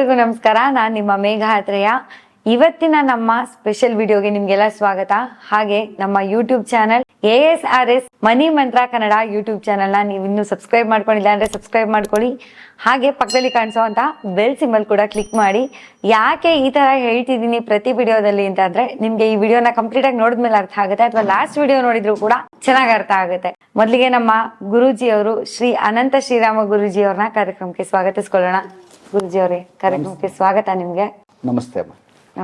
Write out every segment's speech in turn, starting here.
ಎಲ್ರಿಗೂ ನಮಸ್ಕಾರ. ನಾನು ನಿಮ್ಮ ಮೇಘ ಇವತ್ತಿನ ನಮ್ಮ ಸ್ಪೆಷಲ್ ವಿಡಿಯೋಗೆ ನಿಮ್ಗೆಲ್ಲ ಸ್ವಾಗತ. ಹಾಗೆ ನಮ್ಮ YouTube channel A S R S money Mantra Kannada YouTube ಚಾನಲ್ನ ನೀವು ಇನ್ನೂ ಸಬ್ಸ್ಕ್ರೈಬ್ ಮಾಡ್ಕೊಂಡಿಲ್ಲ ಅಂದ್ರೆ ಸಬ್ಸ್ಕ್ರೈಬ್ ಮಾಡ್ಕೊಳ್ಳಿ. ಹಾಗೆ ಪಕ್ಕದಲ್ಲಿ ಕಾಣಿಸೋ ಅಂತ ಬೆಲ್ ಸಿಂಬಲ್ ಕೂಡ ಕ್ಲಿಕ್ ಮಾಡಿ. ಯಾಕೆ ಈ ತರ ಹೇಳ್ತಿದ್ದೀನಿ ಪ್ರತಿ ವಿಡಿಯೋದಲ್ಲಿ ಅಂತ ಅಂದ್ರೆ ನಿಮ್ಗೆ ಈ ವಿಡಿಯೋನ ಕಂಪ್ಲೀಟ್ ಆಗಿ ನೋಡಿದ್ಮೇಲೆ ಅರ್ಥ ಆಗುತ್ತೆ ಅಥವಾ ಲಾಸ್ಟ್ ವಿಡಿಯೋ ನೋಡಿದ್ರು ಕೂಡ ಚೆನ್ನಾಗಿ ಅರ್ಥ ಆಗುತ್ತೆ. ಮೊದಲಿಗೆ ನಮ್ಮ ಗುರುಜಿ ಅವರು ಶ್ರೀ ಅನಂತ ಶ್ರೀರಾಮ ಗುರೂಜಿ ಅವ್ರನ್ನ ಕಾರ್ಯಕ್ರಮಕ್ಕೆ ಸ್ವಾಗತಿಸ್ಕೊಳ್ಳೋಣ. ಗುರುಜಿ ಅವರೇ ಕಾರ್ಯಕ್ರಮಕ್ಕೆ ಸ್ವಾಗತ ನಿಮ್ಗೆ. ನಮಸ್ತೆ ಅಮ್ಮ.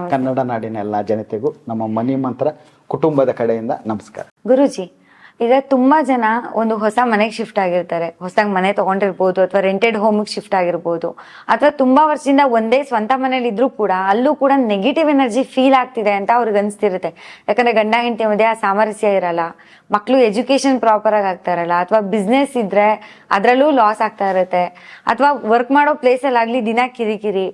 ಕನ್ನಡ ನಾಡಿನ ಎಲ್ಲ ಜನತೆಗೂ ನಮ್ಮ ಮನಿ ಮಂತ್ರ ಕುಟುಂಬದ ಕಡೆಯಿಂದ ನಮಸ್ಕಾರ. ಗುರುಜಿ ಈಗ ತುಂಬಾ ಜನ ಒಂದು ಹೊಸ ಮನೆಗೆ ಶಿಫ್ಟ್ ಆಗಿರ್ತಾರೆ. ಹೊಸದಾಗಿ ಮನೆ ತಗೊಂಡಿರ್ಬೋದು ಅಥವಾ ರೆಂಟೆಡ್ ಹೋಮಿಗೆ ಶಿಫ್ಟ್ ಆಗಿರ್ಬೋದು. ಅಥವಾ ತುಂಬಾ ವರ್ಷದಿಂದ ಒಂದೇ ಸ್ವಂತ ಮನೇಲಿ ಇದ್ರೂ ಕೂಡ ಅಲ್ಲೂ ಕೂಡ ನೆಗೆಟಿವ್ ಎನರ್ಜಿ ಫೀಲ್ ಆಗ್ತಿದೆ ಅಂತ ಅವ್ರಿಗೆ ಅನಿಸ್ತಿರುತ್ತೆ. ಯಾಕಂದ್ರೆ ಗಂಡ, ಹೆಂಡತಿ ಮಧ್ಯೆ ಆ ಸಾಮರಸ್ಯ ಇರಲ್ಲ. ಮಕ್ಕಳು ಎಜುಕೇಶನ್ ಪ್ರಾಪರ್ ಆಗಿ ಆಗ್ತಾ ಇರಲ್ಲ. ಅಥವಾ ಬಿಸ್ನೆಸ್ ಇದ್ರೆ ಅದರಲ್ಲೂ ಲಾಸ್ ಆಗ್ತಾ ಇರುತ್ತೆ. ಅಥವಾ ವರ್ಕ್ ಮಾಡೋ ಪ್ಲೇಸಲ್ಲಿ ಆಗಲಿ ದಿನ ಕಿರಿಕಿರಿ.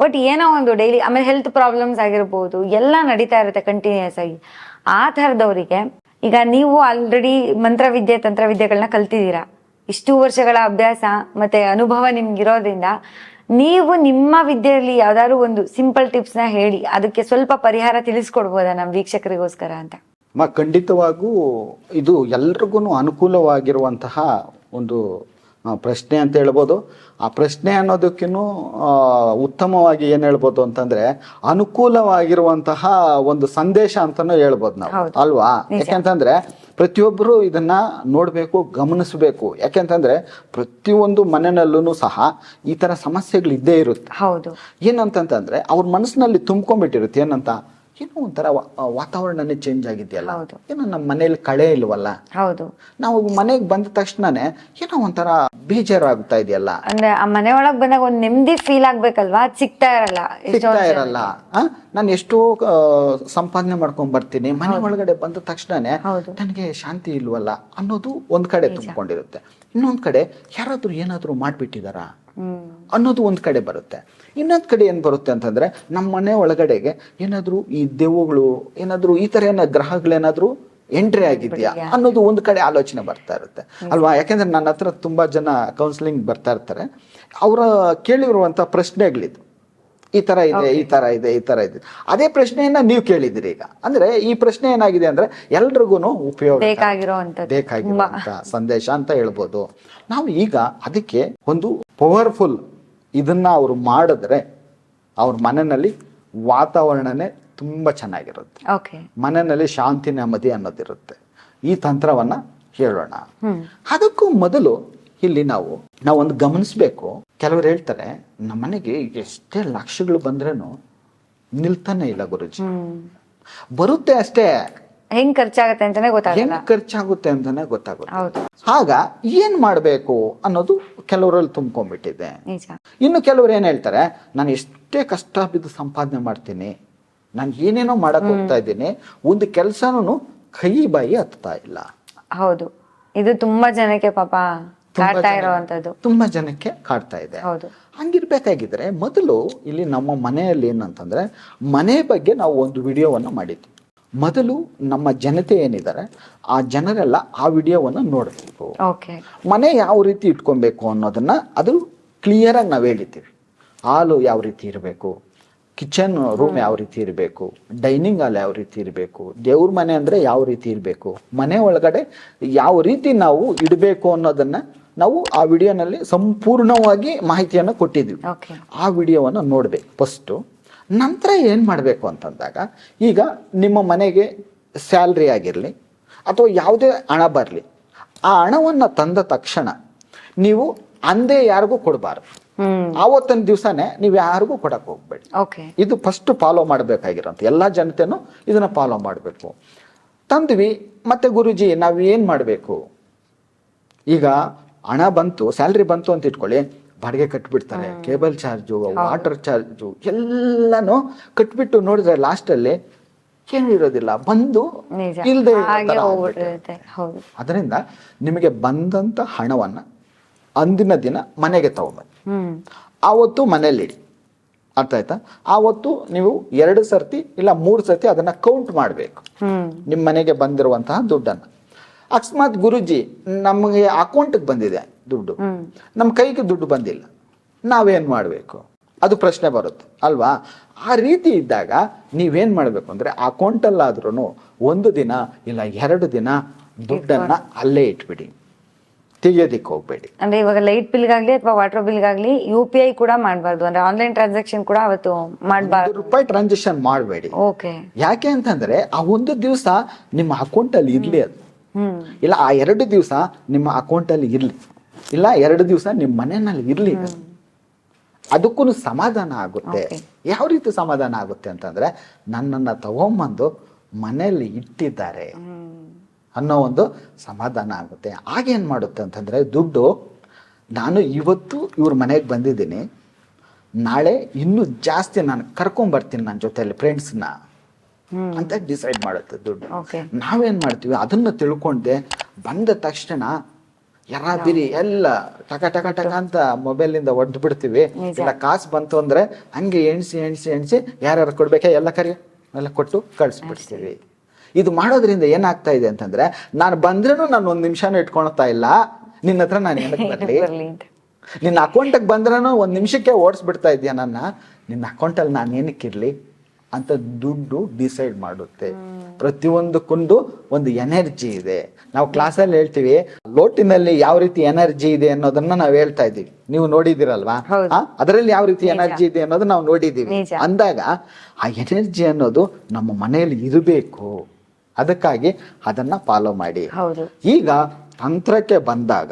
ಬಟ್ ಏನೋ ಒಂದು ಡೈಲಿ ಆಮೇಲೆ ಹೆಲ್ತ್ ಪ್ರಾಬ್ಲಮ್ಸ್ ಆಗಿರ್ಬೋದು. ಎಲ್ಲ ನಡೀತಾ ಇರುತ್ತೆ ಕಂಟಿನ್ಯೂಸ್ ಆಗಿ. ಆ ಥರದವರಿಗೆ ಈಗ ನೀವು ಆಲ್ರೆಡಿ ಮಂತ್ರವಿದ್ಯೆ ತಂತ್ರವಿದ್ಯೆಗಳನ್ನ ಕಲ್ತಿದ್ದೀರಾ? ಇಷ್ಟು ವರ್ಷಗಳ ಅಭ್ಯಾಸ ಮತ್ತೆ ಅನುಭವ ನಿಮ್ಗಿರೋದ್ರಿಂದ ನೀವು ನಿಮ್ಮ ವಿದ್ಯೆಯಲ್ಲಿ ಯಾವ್ದಾದ್ರು ಒಂದು ಸಿಂಪಲ್ ಟಿಪ್ಸ್ನ ಹೇಳಿ, ಅದಕ್ಕೆ ಸ್ವಲ್ಪ ಪರಿಹಾರ ತಿಳಿಸ್ಕೊಡ್ಬೋದಾ ನಮ್ಮ ವೀಕ್ಷಕರಿಗೋಸ್ಕರ ಅಂತ? ಮ, ಖಂಡಿತವಾಗೂ ಇದು ಎಲ್ರಿಗೂ ಅನುಕೂಲವಾಗಿರುವಂತಹ ಒಂದು ಪ್ರಶ್ನೆ ಅಂತ ಹೇಳ್ಬೋದು. ಆ ಪ್ರಶ್ನೆ ಅನ್ನೋದಕ್ಕಿನ್ನೂ ಉತ್ತಮವಾಗಿ ಏನು ಹೇಳ್ಬೋದು ಅಂತಂದ್ರೆ ಅನುಕೂಲವಾಗಿರುವಂತಹ ಒಂದು ಸಂದೇಶ ಅಂತಲೂ ಹೇಳ್ಬೋದು ನಾವು. ಅಲ್ವಾ? ಯಾಕೆಂತಂದ್ರೆ ಪ್ರತಿಯೊಬ್ಬರು ಇದನ್ನ ನೋಡಬೇಕು ಗಮನಿಸಬೇಕು. ಯಾಕೆಂತಂದ್ರೆ ಪ್ರತಿಯೊಂದು ಮನೆಯಲ್ಲೂ ಸಹ ಈ ಥರ ಸಮಸ್ಯೆಗಳು ಇದ್ದೇ ಇರುತ್ತೆ. ಹೌದು. ಏನಂತಂತಂದ್ರೆ ಅವ್ರ ಮನಸ್ಸಿನಲ್ಲಿ ತುಂಬ್ಕೊಂಡ್ಬಿಟ್ಟಿರುತ್ತೆ. ಏನಂತ? ಏನೋ ಒಂಥರ ವಾತಾವರಣನೇ ಚೇಂಜ್ ಆಗಿದೆಯಲ್ಲ? ಹೌದು. ಏನೋ ನಮ್ಮ ಮನೇಲಿ ಕಳೆ ಇಲ್ವಲ್ಲ? ಹೌದು. ನಾವು ಮನೆಗೆ ಬಂದ ತಕ್ಷಣನೇ ಏನೋ ಒಂಥರ ಬೇಜಾರಾಗ್ತಾ ಇದೆಯಲ್ಲ? ಅಂದ್ರೆ ಆ ಮನೆ ಒಳಗ್ ಬಂದಾಗ ಒಂದ್ ನೆಮ್ಮದಿ ಫೀಲ್ ಆಗ್ಬೇಕಲ್ವಾ? ಸಿಗ್ತಾ ಇರಲ್ಲ. ಸಿಗ್ತಾ ಇರಲ್ಲ. ನಾನು ಎಷ್ಟೋ ಸಂಪಾದನೆ ಮಾಡ್ಕೊಂಡ್ ಬರ್ತೀನಿ. ಮನೆ ಒಳಗಡೆ ಬಂದ ತಕ್ಷಣನೇ. ನನಗೆ ಶಾಂತಿ ಇಲ್ವಲ್ಲ ಅನ್ನೋದು ಒಂದ್ ಕಡೆ ತುಂಬಿಕೊಂಡಿರುತ್ತೆ. ಇನ್ನೊಂದ್ ಕಡೆ ಯಾರಾದ್ರೂ ಏನಾದ್ರೂ ಮಾಡ್ಬಿಟ್ಟಿದಾರ? ಅನ್ನೋದು ಒಂದ್ ಕಡೆ ಬರುತ್ತೆ. ಇನ್ನೊಂದ್ ಕಡೆ ಏನ್ ಬರುತ್ತೆ ಅಂತಂದ್ರೆ ನಮ್ಮ ಮನೆ ಒಳಗಡೆಗೆ ಏನಾದ್ರೂ ಈ ದೆವ್ವಗಳು ಏನಾದ್ರೂ ಈ ತರ ಏನೋ ಗ್ರಹಗಳೇನಾದ್ರೂ ಎಂಟ್ರಿ ಆಗಿದ್ಯಾ ಅನ್ನೋದು ಒಂದ್ ಕಡೆ ಆಲೋಚನೆ ಬರ್ತಾ ಇರುತ್ತೆ. ಅಲ್ವಾ? ಯಾಕೆಂದ್ರೆ ನನ್ನ ಹತ್ರ ತುಂಬಾ ಜನ ಕೌನ್ಸಿಲಿಂಗ್ ಬರ್ತಾ ಇರ್ತಾರೆ. ಅವರ ಕೇಳಿರುವಂತ ಪ್ರಶ್ನೆಗಳಿದು. ಈ ತರ ಇದೆ ಈ ತರ ಇದೆ ಈ ತರ ಇದೆ. ಅದೇ ಪ್ರಶ್ನೆಯನ್ನ ನೀವು ಕೇಳಿದ್ರಿ ಈಗ. ಅಂದ್ರೆ ಈ ಪ್ರಶ್ನೆ ಏನಾಗಿದೆ ಅಂದ್ರೆ ಎಲ್ರಿಗೂ ಉಪಯೋಗ ಬೇಕಾಗಿರುವಂತ ಸಂದೇಶ ಅಂತ ಹೇಳ್ಬೋದು. ನಾವು ಈಗ ಅದಕ್ಕೆ ಒಂದು ಪವರ್ಫುಲ್ ಇದನ್ನ ಅವರು ಮಾಡಿದ್ರೆ ಅವ್ರ ಮನೆಯಲ್ಲಿ ವಾತಾವರಣನೇ ತುಂಬಾ ಚೆನ್ನಾಗಿರುತ್ತೆ. ಮನೆಯಲ್ಲಿ ಶಾಂತಿ ನೆಮ್ಮದಿ ಅನ್ನೋದಿರುತ್ತೆ. ಈ ತಂತ್ರವನ್ನ ಹೇಳೋಣ. ಅದಕ್ಕೂ ಮೊದಲು ಇಲ್ಲಿ ನಾವು ನಾವು ಒಂದು ಗಮನಿಸ್ಬೇಕು. ಕೆಲವರು ಹೇಳ್ತಾರೆ ನಮ್ಮನೆಗೆ ಎಷ್ಟೇ ಲಕ್ಷಗಳು ಬಂದ್ರೇನು ನಿಲ್ತಾನೆ ಇಲ್ಲ ಗುರುಜಿ. ಬರುತ್ತೆ ಅಷ್ಟೇ. ಹೆಂಗ್ ಖರ್ಚಾಗುತ್ತೆ ಅಂತಾನೆ ಗೊತ್ತಾಗಲ್ಲ. ಹೆಂಗ್ ಖರ್ಚಾಗುತ್ತೆ ಅಂತಾನೆ ಗೊತ್ತಾಗುತ್ತೆ. ಹೌದು. ಆಗ ಏನ್ ಮಾಡ್ಬೇಕು ಅನ್ನೋದು ಕೆಲವರಲ್ಲಿ ತುಂಬ್ಕೊಂಡ್ಬಿಟ್ಟಿದೆ. ನಿಜ. ಇನ್ನು ಕೆಲವರು ಏನ್ ಹೇಳ್ತಾರೆ ನಾನು ಎಷ್ಟೇ ಕಷ್ಟ ಬಿದ್ದು ಸಂಪಾದನೆ ಮಾಡ್ತೀನಿ ನಾನು ಏನೇನೋ ಮಾಡಕ್ ಹೋಗ್ತಾ ಇದ್ದೀನಿ ಒಂದು ಕೆಲಸನೂ ಕೈ ಬಾಯಿ ಹತ್ತಾ ಇಲ್ಲ. ಹೌದು. ಇದು ತುಂಬಾ ಜನಕ್ಕೆ ಪಾಪ ಕಾಡ್ತಾ ತುಂಬಾ ಜನಕ್ಕೆ ಕಾಡ್ತಾ ಇದೆ. ಹಂಗಿರ್ಬೇಕಾಗಿದ್ರೆ ಮೊದಲು ಇಲ್ಲಿ ನಮ್ಮ ಮನೆಯಲ್ಲಿ ಏನಂತಂದ್ರೆ ಮನೆ ಬಗ್ಗೆ ನಾವು ಒಂದು ವಿಡಿಯೋವನ್ನು ಮಾಡಿದ್ವಿ. ಮೊದಲು ನಮ್ಮ ಜನತೆ ಏನಿದ್ದಾರೆ ಆ ಜನರೆಲ್ಲ ಆ ವಿಡಿಯೋವನ್ನು ನೋಡಬೇಕು. ಮನೆ ಯಾವ ರೀತಿ ಇಟ್ಕೊಬೇಕು ಅನ್ನೋದನ್ನ ಅದು ಕ್ಲಿಯರ್ ಆಗಿ ನಾವು ಹೇಳಿದ್ದೀವಿ. ಹಾಲು ಯಾವ ರೀತಿ ಇರಬೇಕು ಕಿಚನ್ ರೂಮ್ ಯಾವ ರೀತಿ ಇರಬೇಕು ಡೈನಿಂಗ್ ಹಾಲ್ ಯಾವ ರೀತಿ ಇರಬೇಕು ದೇವ್ರ ಮನೆ ಅಂದ್ರೆ ಯಾವ ರೀತಿ ಇರಬೇಕು ಮನೆ ಒಳಗಡೆ ಯಾವ ರೀತಿ ನಾವು ಇಡಬೇಕು ಅನ್ನೋದನ್ನ ನಾವು ಆ ವಿಡಿಯೋನಲ್ಲಿ ಸಂಪೂರ್ಣವಾಗಿ ಮಾಹಿತಿಯನ್ನು ಕೊಟ್ಟಿದ್ವಿ ಆ ವಿಡಿಯೋವನ್ನು ನೋಡಬೇಕು ಫಸ್ಟು ನಂತರ ಏನು ಮಾಡಬೇಕು ಅಂತಂದಾಗ ಈಗ ನಿಮ್ಮ ಮನೆಗೆ ಸ್ಯಾಲ್ರಿ ಆಗಿರಲಿ ಅಥವಾ ಯಾವುದೇ ಹಣ ಬರಲಿ ಆ ಹಣವನ್ನು ತಂದ ತಕ್ಷಣ ನೀವು ಅಂದೇ ಯಾರಿಗೂ ಕೊಡಬಾರ್ದು. ಆವತ್ತಿನ ದಿವಸನೇ ನೀವು ಯಾರಿಗೂ ಕೊಡಕ್ಕೆ ಹೋಗ್ಬೇಡಿ. ಇದು ಫಸ್ಟ್ ಫಾಲೋ ಮಾಡಬೇಕಾಗಿರೋಂಥ ಎಲ್ಲ ಜನತೆನೂ ಇದನ್ನ ಫಾಲೋ ಮಾಡಬೇಕು. ತಂದ್ವಿ ಮತ್ತೆ ಗುರುಜಿ ನಾವು ಏನು ಮಾಡಬೇಕು? ಈಗ ಹಣ ಬಂತು ಸ್ಯಾಲ್ರಿ ಬಂತು ಅಂತ ಇಟ್ಕೊಳ್ಳಿ ಬಾಡಿಗೆ ಕಟ್ಬಿಡ್ತಾರೆ. ಕೇಬಲ್ ಚಾರ್ಜು ವಾಟರ್ ಚಾರ್ಜು ಎಲ್ಲನೂ ಕಟ್ಬಿಟ್ಟು ನೋಡಿದ್ರೆ ಲಾಸ್ಟಲ್ಲಿ ಏನು ಇರೋದಿಲ್ಲ. ಬಂದು ಇಲ್ಲದೆ ಅದರಿಂದ ನಿಮಗೆ ಬಂದಂತ ಹಣವನ್ನ ಅಂದಿನ ದಿನ ಮನೆಗೆ ತಗೊಂಬನ್ನಿ. ಆವತ್ತು ಮನೇಲಿಡಿ ಅರ್ಥ ಆಯ್ತಾ? ಆವತ್ತು ನೀವು ಎರಡು ಸರ್ತಿ ಇಲ್ಲ ಮೂರು ಸರ್ತಿ ಅದನ್ನ ಕೌಂಟ್ ಮಾಡಬೇಕು. ನಿಮ್ಮ ಮನೆಗೆ ಬಂದಿರುವಂತಹ ದುಡ್ಡನ್ನು. ಅಕಸ್ಮಾತ್ ಗುರುಜಿ ನಮಗೆ ಅಕೌಂಟ್ಗೆ ಬಂದಿದೆ ದುಡ್ಡು. ನಮ್ಮ ಕೈಗೆ ದುಡ್ಡು ಬಂದಿಲ್ಲ. ನಾವೇನು ಮಾಡಬೇಕು? ಅದು ಪ್ರಶ್ನೆ ಬರುತ್ತೆ ಅಲ್ವಾ? ಆ ರೀತಿ ಇದ್ದಾಗ ನೀವೇನ್ ಮಾಡಬೇಕು ಅಂದ್ರೆ ಅಕೌಂಟಲ್ಲಾದ್ರೂ ಒಂದು ದಿನ ಇಲ್ಲ ಎರಡು ದಿನ ದುಡ್ಡನ್ನ ಅಲ್ಲೇ ಇಟ್ಬಿಡಿ. ತೆಗಿಯೋದಿಕ್ಕೆ ಹೋಗ್ಬೇಡಿ. ಅಂದ್ರೆ ಇವಾಗ ಲೈಟ್ ಬಿಲ್ಗಾಗ್ಲಿ ಅಥವಾ ವಾಟರ್ ಬಿಲ್ಗಾಗ್ಲಿ ಯು ಪಿ ಐ ಕೂಡ ಮಾಡಬಾರ್ದು. ಅಂದ್ರೆ ಆನ್ಲೈನ್ ಟ್ರಾನ್ಸಾಕ್ಷನ್ ಕೂಡ ಅವತ್ತು ಮಾಡಬಾರ್ದು. ರೂಪಾಯಿ ಟ್ರಾನ್ಸಾಕ್ಷನ್ ಮಾಡಬೇಡಿ. ಓಕೆ ಯಾಕೆ ಅಂತಂದ್ರೆ ಆ ಒಂದು ದಿವಸ ನಿಮ್ಮ ಅಕೌಂಟಲ್ಲಿ ಇರಲಿ ಇರ್ಲಿ ಅದು. ಇಲ್ಲ ಆ ಎರಡು ದಿವಸ ನಿಮ್ಮ ಅಕೌಂಟ್ ಅಲ್ಲಿ ಇರ್ಲಿ. ಇಲ್ಲ ಎರಡು ದಿವಸ ನಿಮ್ಮ ಮನೆಯಲ್ಲಿ ಇರಲಿ. ಅದು. ಅದಕ್ಕೂ ಸಮಾಧಾನ ಆಗುತ್ತೆ. ಯಾವ ರೀತಿ ಸಮಾಧಾನ ಆಗುತ್ತೆ ಅಂತಂದ್ರೆ ನನ್ನನ್ನು ತಗೊಂಬಂದು ಮನೆಯಲ್ಲಿ ಇಟ್ಟಿದ್ದಾರೆ ಅನ್ನೋ ಒಂದು ಸಮಾಧಾನ ಆಗುತ್ತೆ. ಆಗೇನು ಮಾಡುತ್ತೆ ಅಂತಂದ್ರೆ ದುಡ್ಡು ನಾನು ಇವತ್ತು ಇವ್ರ ಮನೆಗೆ ಬಂದಿದ್ದೀನಿ. ನಾಳೆ ಇನ್ನೂ ಜಾಸ್ತಿ ನಾನು ಕರ್ಕೊಂಬರ್ತೀನಿ ನನ್ನ ಜೊತೆಯಲ್ಲಿ ಫ್ರೆಂಡ್ಸ್ನ ಅಂತ ಡಿಸೈಡ್ ಮಾಡುತ್ತೆ ದುಡ್ಡು. ನಾವೇನ್ ಮಾಡ್ತೀವಿ? ಅದನ್ನ ತಿಳ್ಕೊಂಡೆ ಬಂದ ತಕ್ಷಣ ಯಾರಾದಿರಿ ಬಿರಿ ಎಲ್ಲ ಟಕ ಟಕ ಟಕ ಅಂತ ಮೊಬೈಲ್ ಇಂದ ಒಡ್ದು ಬಿಡ್ತೀವಿ. ಇಲ್ಲ ಕಾಸು ಬಂತು ಅಂದ್ರೆ ಹಂಗೆ ಎಣ್ಸಿ ಎಣ್ಸಿ ಎಣ್ಸಿ ಯಾರ್ಯಾರು ಕೊಡ್ಬೇಕಾ ಎಲ್ಲ ಕರಿ ಎಲ್ಲ ಕೊಟ್ಟು ಕಳಿಸ್ಬಿಡ್ತೀವಿ. ಇದು ಮಾಡೋದ್ರಿಂದ ಏನಾಗ್ತಾ ಇದೆ ಅಂತಂದ್ರೆ ನಾನು ಬಂದ್ರೂ ನಾನು ಒಂದ್ ನಿಮಿಷನೂ ಇಟ್ಕೊಳ್ತಾ ಇಲ್ಲ. ನಿನ್ನ ಹತ್ರ ನಾನು ಏನಕ್ಕೆ ಬರ್ಲಿ? ಬರ್ಲಿ ನಿನ್ನ ಅಕೌಂಟಿಗೆ ಬಂದ್ರೂ ಒಂದ್ ನಿಮಿಷಕ್ಕೆ ಓಡಿಸ್ಬಿಡ್ತಾ ಇದೆಯಾ ನನ್ನ. ನಿನ್ನ ಅಕೌಂಟಲ್ಲಿ ನಾನು ಏನಕ್ಕಿರ್ಲಿ ಅಂತ ದುಡ್ಡು ಡಿಸೈಡ್ ಮಾಡುತ್ತೆ. ಪ್ರತಿಯೊಂದಕ್ಕೊಂದು ಒಂದು ಎನರ್ಜಿ ಇದೆ. ನಾವು ಕ್ಲಾಸಲ್ಲಿ ಹೇಳ್ತೀವಿ ಲೋಟಿನಲ್ಲಿ ಯಾವ ರೀತಿ ಎನರ್ಜಿ ಇದೆ ಅನ್ನೋದನ್ನ ನಾವು ಹೇಳ್ತಾ ಇದ್ದೀವಿ. ನೀವು ನೋಡಿದಿರಲ್ವಾ. ಅದರಲ್ಲಿ ಯಾವ ರೀತಿ ಎನರ್ಜಿ ಇದೆ ಅನ್ನೋದು ನಾವು ನೋಡಿದ್ದೀವಿ. ಅಂದಾಗ ಆ ಎನರ್ಜಿ ಅನ್ನೋದು ನಮ್ಮ ಮನೆಯಲ್ಲಿ ಇರಬೇಕು. ಅದಕ್ಕಾಗಿ ಅದನ್ನ ಫಾಲೋ ಮಾಡಿ. ಈಗ ತಂತ್ರಕ್ಕೆ ಬಂದಾಗ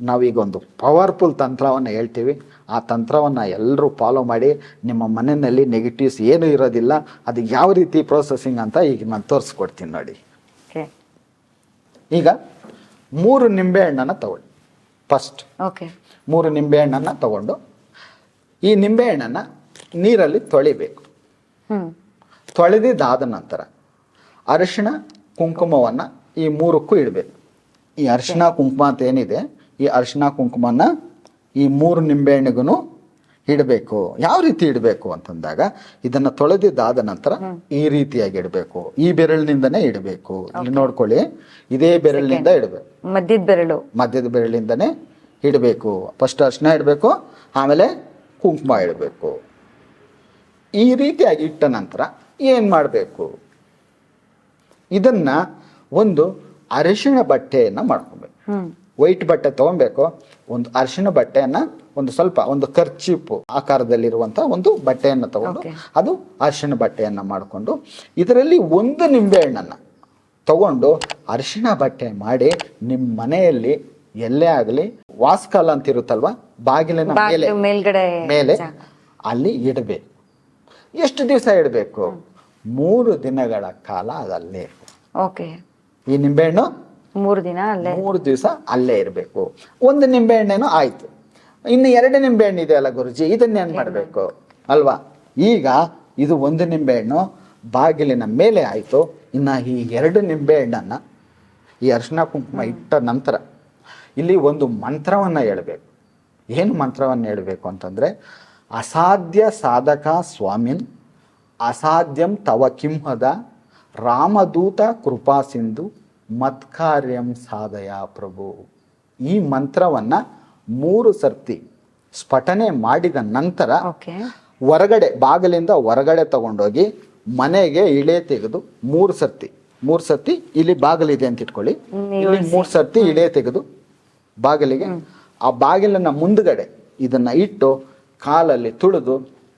ನಾವೀಗ ಒಂದು ಪವರ್ಫುಲ್ ತಂತ್ರವನ್ನು ಹೇಳ್ತೀವಿ. ಆ ತಂತ್ರವನ್ನು ಎಲ್ಲರೂ ಫಾಲೋ ಮಾಡಿ ನಿಮ್ಮ ಮನೆಯಲ್ಲಿ ನೆಗೆಟಿವ್ಸ್ ಏನೂ ಇರೋದಿಲ್ಲ. ಅದು ಯಾವ ರೀತಿ ಪ್ರೊಸೆಸಿಂಗ್ ಅಂತ ಈಗ ನಾನು ತೋರಿಸ್ಕೊಡ್ತೀನಿ ನೋಡಿ. ಈಗ ಮೂರು ನಿಂಬೆ ಹಣ್ಣನ್ನು ತಗೊಳ್ಳಿ. ಫಸ್ಟ್ ಓಕೆ ಮೂರು ನಿಂಬೆ ಹಣ್ಣನ್ನು ತಗೊಂಡು ಈ ನಿಂಬೆ ಹಣ್ಣನ್ನು ನೀರಲ್ಲಿ ತೊಳಿಬೇಕು. ತೊಳೆದಿದ್ದಾದ ನಂತರ ಅರಿಶಿಣ ಕುಂಕುಮವನ್ನು ಈ ಮೂರಕ್ಕೂ ಇಡಬೇಕು. ಈ ಅರಿಶಿಣ ಕುಂಕುಮ ಅಂತ ಏನಿದೆ? ಈ ಅರಿಶಿಣ ಕುಂಕುಮನ ಈ ಮೂರು ನಿಂಬೆಹಣ್ಣಿಗೂ ಇಡಬೇಕು. ಯಾವ ರೀತಿ ಇಡಬೇಕು ಅಂತಂದಾಗ ಇದನ್ನ ತೊಳೆದಿದ್ದಾದ ನಂತರ ಈ ರೀತಿಯಾಗಿ ಇಡಬೇಕು. ಈ ಬೆರಳಿನಿಂದನೇ ಇಡಬೇಕು. ಇಲ್ಲಿ ನೋಡ್ಕೊಳ್ಳಿ. ಇದೇ ಬೆರಳಿನಿಂದ ಇಡಬೇಕು. ಮಧ್ಯದ ಬೆರಳು. ಮಧ್ಯದ ಬೆರಳಿಂದನೇ ಇಡಬೇಕು. ಫಸ್ಟ್ ಅರ್ಶಿನ ಇಡಬೇಕು ಆಮೇಲೆ ಕುಂಕುಮ ಇಡಬೇಕು. ಈ ರೀತಿಯಾಗಿ ಇಟ್ಟ ನಂತರ ಏನು ಮಾಡಬೇಕು? ಇದನ್ನ ಒಂದು ಅರಿಶಿಣ ಬಟ್ಟೆಯನ್ನು ಮಾಡ್ಕೊಬೇಕು. ವೈಟ್ ಬಟ್ಟೆ ತಗೊಬೇಕು ಒಂದು ಅರಿಶಿನ ಬಟ್ಟೆಯನ್ನ ಒಂದು ಸ್ವಲ್ಪ ಒಂದು ಖರ್ಚಿಪು ಆಕಾರದಲ್ಲಿರುವಂತ ಒಂದು ಬಟ್ಟೆಯನ್ನು ತಗೊಂಡು ಅದು ಅರ್ಶಿನ ಬಟ್ಟೆಯನ್ನ ಮಾಡಿಕೊಂಡು ಇದರಲ್ಲಿ ಒಂದು ನಿಂಬೆಹಣ್ಣನ್ನ ತಗೊಂಡು ಅರ್ಶಿನ ಬಟ್ಟೆ ಮಾಡಿ ನಿಮ್ಮ ಮನೆಯಲ್ಲಿ ಎಲ್ಲೇ ಆಗಲಿ ವಾಸ್ಕಲ್ ಅಂತ ಇರುತ್ತಲ್ವಾ ಬಾಗಿಲಿನ ಮೇಲೆ ಮೇಲೆ ಅಲ್ಲಿ ಇಡಬೇಕು. ಎಷ್ಟು ದಿವಸ ಇಡಬೇಕು? ಮೂರು ದಿನಗಳ ಕಾಲ ಅದಲ್ಲೇ. ಈ ನಿಂಬೆಹಣ್ಣು ಮೂರು ದಿನ ಅಲ್ಲೇ. ಮೂರು ದಿವಸ ಅಲ್ಲೇ ಇರಬೇಕು. ಒಂದು ನಿಂಬೆಹಣ್ಣೇನೋ ಆಯ್ತು. ಇನ್ನು ಎರಡು ನಿಂಬೆಹಣ್ಣು ಇದೆಯಲ್ಲ ಗುರುಜಿ ಇದನ್ನೇನು ಮಾಡಬೇಕು? ಅಲ್ವಾ? ಈಗ ಇದು ಒಂದು ನಿಂಬೆಹಣ್ಣು ಬಾಗಿಲಿನ ಮೇಲೆ ಆಯಿತು. ಇನ್ನ ಈ ಎರಡು ನಿಂಬೆಹಣ್ಣನ್ನು ಈ ಅರ್ಶಿನ ಕುಂಕುಮ ಇಟ್ಟ ನಂತರ ಇಲ್ಲಿ ಒಂದು ಮಂತ್ರವನ್ನ ಹೇಳ್ಬೇಕು. ಏನು ಮಂತ್ರವನ್ನು ಹೇಳಬೇಕು ಅಂತಂದ್ರೆ ಅಸಾಧ್ಯ ಸಾಧಕ ಸ್ವಾಮಿನ್ ಅಸಾಧ್ಯಂ ತವ ಕಿಂಹದ ರಾಮದೂತ ಕೃಪಾ ಸಿಂಧು ಮತ್ಕಾರ್ಯಂ ಸಾಧಯ ಪ್ರಭು. ಈ ಮಂತ್ರವನ್ನ ಮೂರು ಸರ್ತಿ ಸ್ಫಟನೆ ಮಾಡಿದ ನಂತರ ಹೊರಗಡೆ ಬಾಗಿಲಿಂದ ಹೊರಗಡೆ ತಗೊಂಡೋಗಿ ಮನೆಗೆ ಇಳೆ ತೆಗೆದು ಮೂರು ಸರ್ತಿ ಮೂರು ಸರ್ತಿ ಇಲ್ಲಿ ಬಾಗಿಲಿದೆ ಅಂತ ಇಟ್ಕೊಳ್ಳಿ. ಇಲ್ಲಿ ಮೂರು ಸರ್ತಿ ಇಳೆ ತೆಗೆದು ಬಾಗಿಲಿಗೆ ಆ ಬಾಗಿಲಿನ ಮುಂದ್ಗಡೆ ಇದನ್ನ ಇಟ್ಟು ಕಾಲಲ್ಲಿ ತುಳಿದು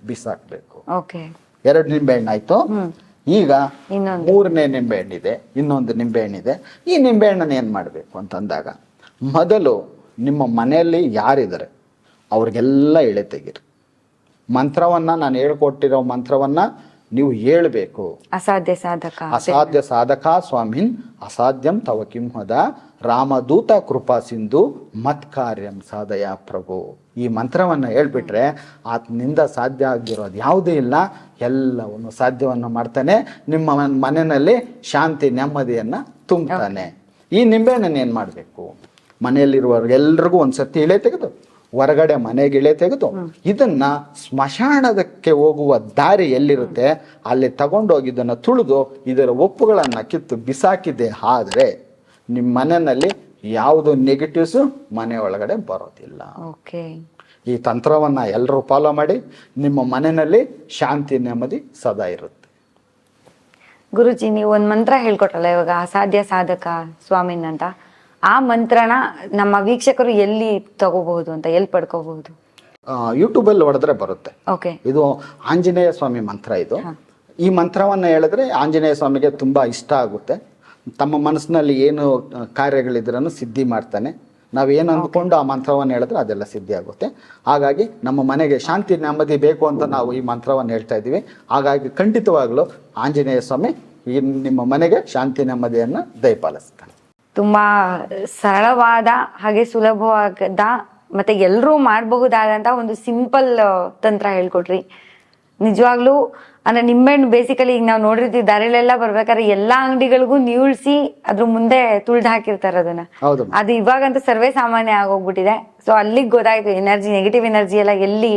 ಬಿಸಾಕ್ಬೇಕು. ಓಕೆ. ಎರಡು ನಿಂಬೆಹಣ್ಣು ಆಯ್ತು ಹ್ಮ್. ಈಗ ಮೂರನೇ ನಿಂಬೆಹಣ್ಣಿದೆ ಇನ್ನೊಂದು ನಿಂಬೆಹಣ್ಣಿದೆ. ಈ ನಿಂಬೆಹಣ್ಣನ್ನು ಏನು ಮಾಡಬೇಕು ಅಂತಂದಾಗ ಮೊದಲು ನಿಮ್ಮ ಮನೆಯಲ್ಲಿ ಯಾರಿದ್ದಾರೆ ಅವ್ರಿಗೆಲ್ಲ ಎಳೆ ತೆಗೀರಿ. ಮಂತ್ರವನ್ನು ನಾನು ಹೇಳ್ಕೊಟ್ಟಿರೋ ಮಂತ್ರವನ್ನು ನೀವು ಹೇಳಬೇಕು. ಅಸಾಧ್ಯ ಸಾಧಕ. ಅಸಾಧ್ಯ ಸಾಧಕ ಸ್ವಾಮಿನ್ ಅಸಾಧ್ಯಂ ತವ ಕಿಂಹದ ರಾಮದೂತ ಕೃಪಾ ಸಿಂಧು ಮತ್ಕಾರ್ಯಂ ಸಾಧಯ ಪ್ರಭು. ಈ ಮಂತ್ರವನ್ನು ಹೇಳ್ಬಿಟ್ರೆ ಆತನಿಂದ ಸಾಧ್ಯ ಆಗಿರೋದು ಯಾವುದೂ ಇಲ್ಲ. ಎಲ್ಲವನ್ನು ಸಾಧ್ಯವನ್ನು ಮಾಡ್ತಾನೆ. ನಿಮ್ಮ ಮನ್- ಮನೆಯಲ್ಲಿ ಶಾಂತಿ ನೆಮ್ಮದಿಯನ್ನು ತುಂಬ್ತಾನೆ. ಈ ನಿಂಬೆಹಣ್ಣನ್ನು ಏನು ಮಾಡಬೇಕು? ಒಂದು ಸರ್ತಿ ಇಳೆ ತೆಗೆದು ಹೊರಗಡೆ ಮನೆಗೆ ಇಳೆ ತೆಗೆದು ಇದನ್ನ ಸ್ಮಶಾನದಕ್ಕೆ ಹೋಗುವ ದಾರಿ ಎಲ್ಲಿರುತ್ತೆ? ಅಲ್ಲಿ ತಗೊಂಡೋಗಿ ಇದನ್ನು ತುಳಿದು ಇದರ ಒಪ್ಪುಗಳನ್ನು ಕಿತ್ತು ಬಿಸಾಕಿದೆ. ಆದರೆ ನಿಮ್ಮ ಮನೆಯಲ್ಲಿ ಯಾವುದು ನೆಗೆಟಿವ್ಸ್ ಮನೆ ಒಳಗಡೆ ಬರೋದಿಲ್ಲ. ಓಕೆ ಈ ತಂತ್ರವನ್ನು ಎಲ್ಲರೂ ಫಾಲೋ ಮಾಡಿ ನಿಮ್ಮ ಮನೆಯಲ್ಲಿ ಶಾಂತಿ ನೆಮ್ಮದಿ ಸದಾ ಇರುತ್ತೆ. ಗುರುಜಿ ನೀವು ಒಂದು ಮಂತ್ರ ಹೇಳ್ಕೊಟ್ರಲ್ಲ ಇವಾಗ ಅಸಾಧ್ಯ ಸಾಧಕ ಸ್ವಾಮಿನ್ ಅಂತ. ಆ ಮಂತ್ರನ ನಮ್ಮ ವೀಕ್ಷಕರು ಎಲ್ಲಿ ತಗೋಬಹುದು ಅಂತ ಎಲ್ಲಿ ಪಡ್ಕೋಬಹುದು? ಯೂಟ್ಯೂಬಲ್ಲಿ ಹೊಡೆದ್ರೆ ಬರುತ್ತೆ. ಓಕೆ ಇದು ಆಂಜನೇಯ ಸ್ವಾಮಿ ಮಂತ್ರ ಇದು. ಈ ಮಂತ್ರವನ್ನು ಹೇಳಿದ್ರೆ ಆಂಜನೇಯ ಸ್ವಾಮಿಗೆ ತುಂಬ ಇಷ್ಟ ಆಗುತ್ತೆ. ತಮ್ಮ ಮನಸ್ಸಿನಲ್ಲಿ ಏನು ಕಾರ್ಯಗಳಿದ್ರೂ ಸಿದ್ಧಿ ಮಾಡ್ತಾನೆ. ಏನು ಅಂದ್ಕೊಂಡು ಆ ಮಂತ್ರವನ್ನು ಹೇಳಿದ್ರೆ ಅದೆಲ್ಲ ಸಿದ್ಧಿ ಆಗುತ್ತೆ. ಹಾಗಾಗಿ ನಮ್ಮ ಮನೆಗೆ ಶಾಂತಿ, ನೆಮ್ಮದಿ ಬೇಕು ಅಂತ ನಾವು ಈ ಮಂತ್ರವನ್ನು ಹೇಳ್ತಾ ಇದ್ದೀವಿ. ಹಾಗಾಗಿ ಖಂಡಿತವಾಗ್ಲೂ ಆಂಜನೇಯ ಸ್ವಾಮಿ ಈ ನಿಮ್ಮ ಮನೆಗೆ ಶಾಂತಿ, ನೆಮ್ಮದಿಯನ್ನು ದಯಪಾಲಿಸ್ತಾನೆ. ತುಂಬಾ ಸರಳವಾದ ಹಾಗೆ ಸುಲಭವಾದ ಮತ್ತೆ ಎಲ್ಲರೂ ಮಾಡಬಹುದಾದಂತಹ ಒಂದು ಸಿಂಪಲ್ ತಂತ್ರ ಹೇಳ್ಕೊಡ್ರಿ. ನಿಜವಾಗ್ಲೂ ಅಂದ್ರೆ ನಿಂಬೆಹಣ್ಣು ಬೇಸಿಕಲಿ ಈಗ ನಾವು ನೋಡಿರ್ತೀವಿ ದಾರಿಲೆಲ್ಲ ಬರ್ಬೇಕಾದ್ರೆ ಎಲ್ಲಾ ಅಂಗಡಿಗಳಿಗೂ ನೀಳ್ಸಿ ಅದ್ರ ಮುಂದೆ ತುಳ್ದು ಹಾಕಿರ್ತಾರೆ ಅದನ್ನ. ಹೌದು. ಅದು ಇವಾಗಂತೂ ಸರ್ವೇ ಸಾಮಾನ್ಯ ಆಗೋಗ್ಬಿಟ್ಟಿದೆ. ಸೊ ಅಲ್ಲಿಗೆ ಗೊತ್ತಾಯ್ತು ಎನರ್ಜಿ ನೆಗೆಟಿವ್ ಎನರ್ಜಿ ಎಲ್ಲ ಎಲ್ಲಿ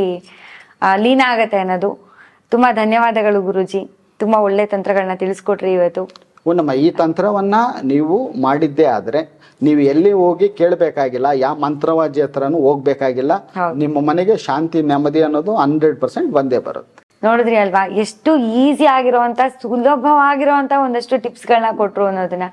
ಲೀನ ಆಗತ್ತೆ ಅನ್ನೋದು. ತುಂಬಾ ಧನ್ಯವಾದಗಳು ಗುರುಜಿ. ತುಂಬಾ ಒಳ್ಳೆ ತಂತ್ರಗಳನ್ನ ತಿಳಿಸ್ಕೊಟ್ರಿ ಇವತ್ತು. ನಮ್ಮ ಈ ತಂತ್ರವನ್ನ ನೀವು ಮಾಡಿದ್ದೇ ಆದ್ರೆ ನೀವು ಎಲ್ಲಿ ಹೋಗಿ ಕೇಳಬೇಕಾಗಿಲ್ಲ ಯಾವ ಮಂತ್ರವಾದಿ ಹತ್ರನೂ ಹೋಗ್ಬೇಕಾಗಿಲ್ಲ. ನಿಮ್ಮ ಮನೆಗೆ ಶಾಂತಿ ನೆಮ್ಮದಿ ಅನ್ನೋದು ಹಂಡ್ರೆಡ್ ಪರ್ಸೆಂಟ್ ಬಂದೇ ಬರುತ್ತೆ. ನೋಡಿದ್ರಿ ಅಲ್ವಾ? ಎಷ್ಟು ಈಸಿ ಆಗಿರುವಂತ, ಸುಲಭವಾಗಿರುವಂತ ಒಂದಷ್ಟು ಟಿಪ್ಸ್ ಟಿಪ್ಸ್ಗಳನ್ನ ಕೊಟ್ರು ಅನ್ನೋದನ್ನ.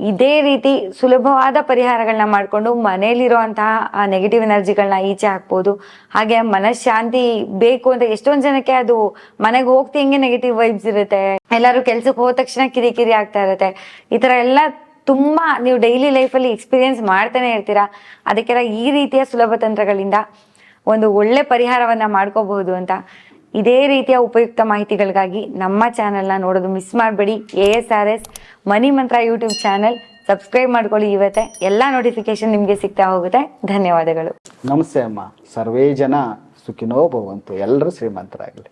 ಇದೇ ರೀತಿ ಸುಲಭವಾದ ಪರಿಹಾರಗಳನ್ನ ಮಾಡ್ಕೊಂಡು ಮನೇಲಿರುವಂತಹ ಆ ನೆಗೆಟಿವ್ ಎನರ್ಜಿಗಳನ್ನ ಈಚೆ ಹಾಕ್ಬೋದು. ಹಾಗೆ ಮನಃಶಾಂತಿ ಬೇಕು ಅಂತ ಎಷ್ಟೊಂದ್ ಜನಕ್ಕೆ ಅದು ಮನೆಗೆ ಹೋಗ್ತಿಂಗೆ ನೆಗೆಟಿವ್ ವೈಬ್ಸ್ ಇರುತ್ತೆ. ಎಲ್ಲರೂ ಕೆಲ್ಸಕ್ಕೆ ಹೋದ ತಕ್ಷಣ ಕಿರಿಕಿರಿ ಆಗ್ತಾ ಇರುತ್ತೆ. ಈ ತರ ಎಲ್ಲ ತುಂಬಾ ನೀವು ಡೈಲಿ ಲೈಫಲ್ಲಿ ಎಕ್ಸ್ಪೀರಿಯನ್ಸ್ ಮಾಡ್ತಾನೆ ಇರ್ತೀರಾ? ಅದಕ್ಕೆಲ್ಲ ಈ ರೀತಿಯ ಸುಲಭ ತಂತ್ರಗಳಿಂದ ಒಂದು ಒಳ್ಳೆ ಪರಿಹಾರವನ್ನ ಮಾಡ್ಕೋಬಹುದು ಅಂತ. ಇದೇ ರೀತಿಯ ಉಪಯುಕ್ತ ಮಾಹಿತಿಗಳಿಗಾಗಿ ನಮ್ಮ ಚಾನೆಲ್ನ ನೋಡೋದು ಮಿಸ್ ಮಾಡಬೇಡಿ. A S R S money Mantra YouTube channel. Subscribe ಮಾಡ್ಕೊಳ್ಳಿ ಇವತ್ತೆ. ಎಲ್ಲ ನೋಟಿಫಿಕೇಶನ್ ನಿಮಗೆ ಸಿಗ್ತಾ ಹೋಗುತ್ತೆ. ಧನ್ಯವಾದಗಳು. ನಮಸ್ತೆ ಅಮ್ಮ. ಸರ್ವೇ ಜನ ಸುಖಿನೋ ಭವಂತು. ಎಲ್ಲರೂ ಶ್ರೀಮಂತರಾಗಲಿ.